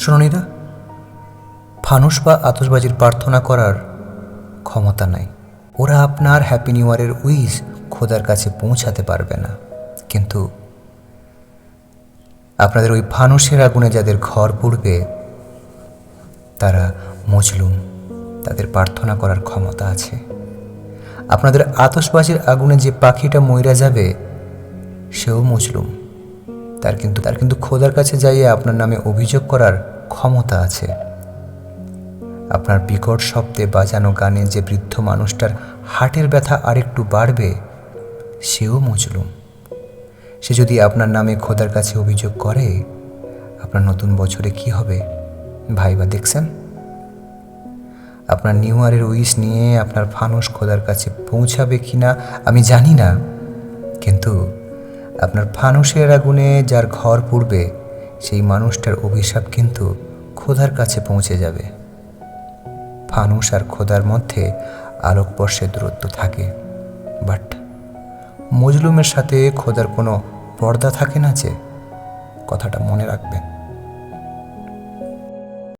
শুনুনিরা ফানুস বা আতসবাজির প্রার্থনা করার ক্ষমতা নাই। ওরা আপনার হ্যাপি নিউ ইয়ারের উইশ খোদার কাছে পৌঁছাতে পারবে না। কিন্তু আপনাদের ওই ফানুসের আগুনে যাদের ঘর পড়বে, তারা মজলুম, তাদের প্রার্থনা করার ক্ষমতা আছে। আপনাদের আতসবাজির আগুনে যে পাখিটা মইরা যাবে, সেও মজলুম। তার কিন্তু তার কিন্তু খোদার কাছে যাইয়ে আপনার নামে অভিযোগ করার ক্ষমতা আছে। আপনার বিকট শব্দে বাজানো গানে যে বৃদ্ধ মানুষটার হার্টের ব্যথা আরেকটু বাড়বে, সেও মজলুম। সে যদি আপনার নামে খোদার কাছে অভিযোগ করে, আপনার নতুন বছরে কি হবে? ভাইবা দেখছেন? আপনার নিউ ইয়ারের উইশ নিয়ে আপনার ফানুস খোদার কাছে পৌঁছাবে কি না আমি জানি না, কিন্তু আপনার ফানুসের আগুনে যার ঘর পুড়বে, সেই মানুষটার অভিশাপ কিন্তু খোদার কাছে পৌঁছে যাবে। ফানুস আর খোদার মধ্যে আলোকবর্ষের দূরত্ব থাকে। বাট মজলুমের সাথে খোদার কোনো পর্দা থাকে না যে? কথাটা মনে রাখবেন।